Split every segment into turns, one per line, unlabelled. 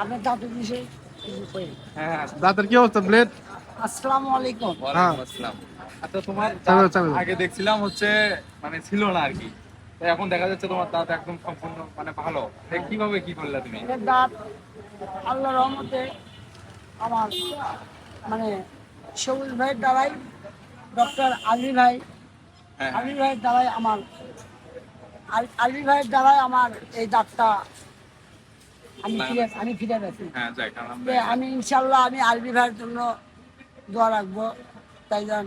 আপনার দাঁতের বিষয়ে
হ্যাঁ হ্যাঁ
দাঁতের কি অবস্থা ব্লেড?
আসসালামু আলাইকুম।
ওয়ালাইকুম আসসালাম। আচ্ছা তোমার
চালু,
আগে দেখছিলাম হচ্ছে মানে ছিল না আর কি। এখন দেখা যাচ্ছে তোমার দাঁত একদম সম্পূর্ণ মানে ভালো। কীভাবে কি করলে তুমি?
এর দাঁত আল্লাহ রহমতে আমার মানে সবুজ ভাইয়ের দ্বারাই ডক্টর আলী ভাই
হ্যাঁ।
আলী ভাইয়ের দ্বারাই আমার আল- আলী ভাইয়ের দ্বারাই আমার এই দাঁতটা আমি ফিরে আমি ফিরে
হ্যাঁ কারণ
যে আমি ইনশাল্লাহ আমি আলবি ভাইয়ের জন্য দোয়া রাখব। তাই যান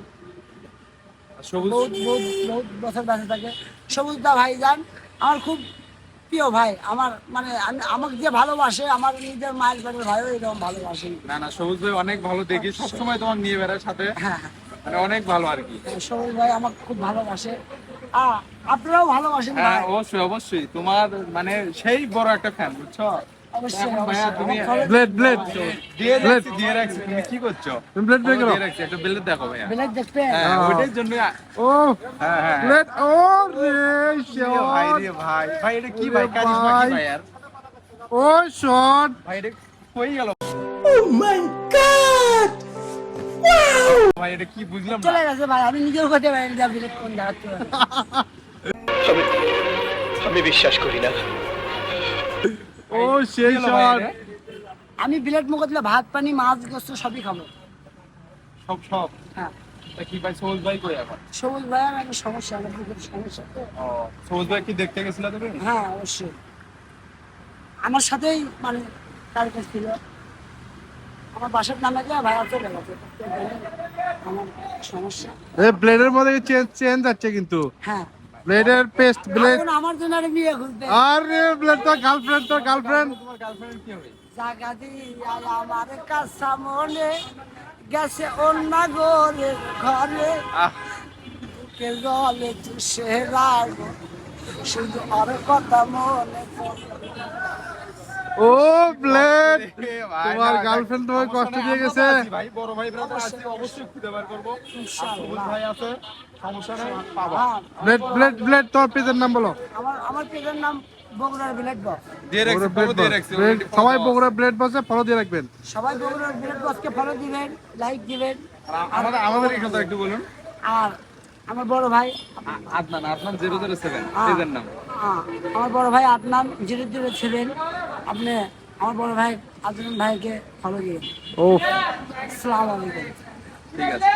বহুত বহুত বহুত বছর বেঁচে থাকে। সবুজদা ভাই যান আমার খুব প্রিয় ভাই। আমার মানে আমি আমাকে যে ভালোবাসে আমার নিজের মায়ের পেটের ভাইও এরকম ভালোবাসে।
না না সবুজ ভাই অনেক ভালো দেখি সবসময় তোমার নিয়ে বেড়ার সাথে।
হ্যাঁ হ্যাঁ।
মানে অনেক ভালো আর কি।
সবুজ ভাই আমাকে খুব ভালোবাসে। আপনারাও ভালোবাসেন
হ্যাঁ অবশ্যই অবশ্যই। তোমার মানে সেই বড় একটা ফ্যান বুঝছ?
অবশ্যই
এখন ভাইয়া
অবশ্যই।
তুমি-
আমার college-
ব্লেড ব্লেড
দিয়ে রাখছি দিয়ে রাখছি। তুমি কি করছ?
তুমি ব্লেড বের করো
দিয়ে রাখছি একটা বেলে দেখো ভাইয়া।
বেলেট দেখবেন
হ্যাঁ। ওইটার জন্য
ও
হ্যাঁ হ্যাঁ।
ব্লেড ও রে
ভাই রে ভাই। ভাই এটা কি ভাই?
ওরে
কারিশমা কি
ভাই।
ভাই আর।
ও শট।
ভাই এটা কই গেল? ভাই এটা কি বুঝলাম না।
চলে গেছে ভাই আমি নিজেও করতে পারি না বিলেট কোন দাঁড়াতে
আমি বিশ্বাস করি না।
ও সেই শট।
আমি বিলেট মুখ দিলে ভাত পানি মাছ গোস্ত সবই খাব।
সব সব?
হ্যাঁ।
তা কি ভাই সবুজ ভাই কই এখন?
সবুজ ভাই আমার একটা সমস্যা আমার বুকের সমস্যা। তো
সবুজ ভাই কি দেখতে গেছিল তুমি?
হ্যাঁ অবশ্যই। আমার সাথেই মানে তার কাছে ছিল। আমার বাসার নামে গিয়ে ভাই চলে গেছে। আমার সমস্যা।
এই ব্লেডের মধ্যে চেঞ্জ চেঞ্জ যাচ্ছে কিন্তু।
হ্যাঁ।
ব্লেডের পেস্ট ব্লেড
আমার জন্য আর বিয়ে খুঁজতে
আরে ব্লেড তো গার্লফ্রেন্ড তো গার্লফ্রেন্ড
তোমার গার্লফ্রেন্ড কি হবে?
জাগা দিয়ে আমার কাছে মনে গেছে অন্য গোরে ঘরে। কে জলে চুষে রাখব শুধু আর কথা মনে
ও ব্লেড তোমার গার্লফ্রেন্ড তোমাকে কষ্ট দিয়ে গেছে?
ভাই বড় ভাই ব্রাদার আছে অবশ্যই খুঁজে বার করব। ভাই আছে সমস্যা নেই পাবা।
হ্যাঁ,
ব্লেড ব্লেড ব্লেড তোর পেজের নাম বলো।
আমার আমার পেজের নাম বগুড়ার
দিয়ে রাখছি
ব্লেড
দিয়ে রাখছি
ব্লেড সবাই বগুড়া ব্লেড বসে ফলো দিয়ে রাখবেন।
সবাই বগুড়ার বিলেট বক্সকে ফলো দিবেন লাইক দিবেন।
আমাদের আমাদের এই কথা একটু বলুন।
আর আমার বড় ভাই
Adnan Adnan zero zero seven
হ্যাঁ।
পেজের নাম।
আহ, আমার বড় ভাই আদনান জিরো জিরো সেভেন আপনি আমার বড় ভাই আজরুল ভাইকে ফলো দিয়ে
ও
আসসালামু আলাইকুম।
ঠিক আছে।